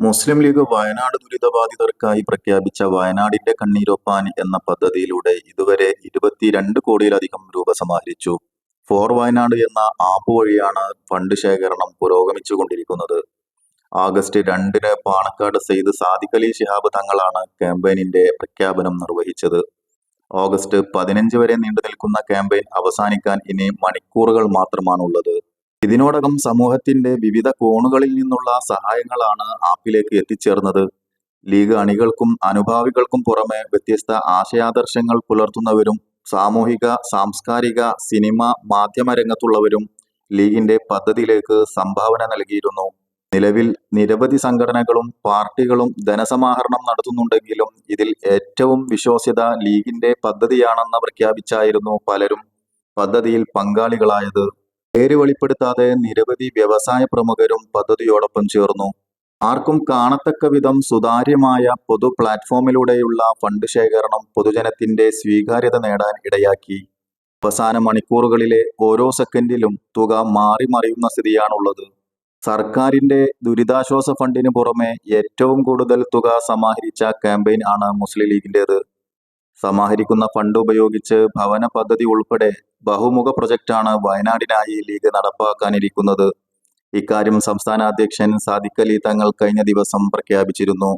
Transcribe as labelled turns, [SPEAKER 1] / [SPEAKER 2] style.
[SPEAKER 1] മുസ്ലിം league Wayanad ദുരിതബാധിതർക്കായി പ്രഖ്യാപിച്ച വയനാടിന്റെ കണ്ണീരൊപ്പാൻ എന്ന പദ്ധതിയിലൂടെ ഇതുവരെ ഇരുപത്തിരണ്ട് കോടിയിലധികം രൂപ സമാഹരിച്ചു. ഫോർ വയനാട് എന്ന ആപ്പ് വഴിയാണ് ഫണ്ട് ശേഖരണം പുരോഗമിച്ചുകൊണ്ടിരിക്കുന്നത്. ആഗസ്റ്റ് രണ്ടിന് പാണക്കാട് സെയ്ദ് സാദിഖ് അലി ശിഹാബ് തങ്ങളാണ് ക്യാമ്പയിനിന്റെ പ്രഖ്യാപനം നിർവഹിച്ചത്. ഓഗസ്റ്റ് പതിനഞ്ച് വരെ നീണ്ടു നിൽക്കുന്ന ക്യാമ്പയിൻ അവസാനിക്കാൻ ഇനി മണിക്കൂറുകൾ മാത്രമാണുള്ളത്. ഇതിനോടകം സമൂഹത്തിന്റെ വിവിധ കോണുകളിൽ നിന്നുള്ള സഹായങ്ങളാണ് ആപ്പിലേക്ക് എത്തിച്ചേർന്നത്. ലീഗ് അണികൾക്കും അനുഭാവികൾക്കും പുറമെ വ്യത്യസ്ത ആശയാദർശങ്ങൾ പുലർത്തുന്നവരും സാമൂഹിക സാംസ്കാരിക സിനിമ മാധ്യമ രംഗത്തുള്ളവരും ലീഗിന്റെ പദ്ധതിയിലേക്ക് സംഭാവന നൽകിയിരുന്നു. നിലവിൽ നിരവധി സംഘടനകളും പാർട്ടികളും ധനസമാഹരണം നടത്തുന്നുണ്ടെങ്കിലും ഇതിൽ ഏറ്റവും വിശ്വാസ്യത ലീഗിന്റെ പദ്ധതിയാണെന്ന് പ്രഖ്യാപിച്ചായിരുന്നു പലരും പദ്ധതിയിൽ പങ്കാളികളായത്. പേര് വെളിപ്പെടുത്താതെ നിരവധി വ്യവസായ പ്രമുഖരും പദ്ധതിയോടൊപ്പം ചേർന്നു. ആർക്കും കാണത്തക്ക വിധം സുതാര്യമായ പൊതു പ്ലാറ്റ്ഫോമിലൂടെയുള്ള ഫണ്ട് ശേഖരണം പൊതുജനത്തിന്റെ സ്വീകാര്യത നേടാൻ ഇടയാക്കി. അവസാന മണിക്കൂറുകളിലെ ഓരോ സെക്കൻഡിലും തുക മാറി മറിയുന്ന സ്ഥിതിയാണുള്ളത്. സർക്കാരിന്റെ ദുരിതാശ്വാസ ഫണ്ടിന് പുറമെ ഏറ്റവും കൂടുതൽ തുക സമാഹരിച്ച ക്യാമ്പയിൻ ആണ് മുസ്ലിം ലീഗിന്റേത് സമാഹരിക്കുന്ന ഫണ്ട് ഉപയോഗിച്ച് ഭവന പദ്ധതി ഉൾപ്പെടെ ബഹുമുഖ പ്രൊജക്റ്റാണ് വയനാടിനായി ലീഗ് നടപ്പാക്കാനിരിക്കുന്നത്. ഇക്കാര്യം സംസ്ഥാന അധ്യക്ഷൻ സാദിഖലി തങ്ങൾ കഴിഞ്ഞ ദിവസം പ്രഖ്യാപിച്ചിരുന്നു.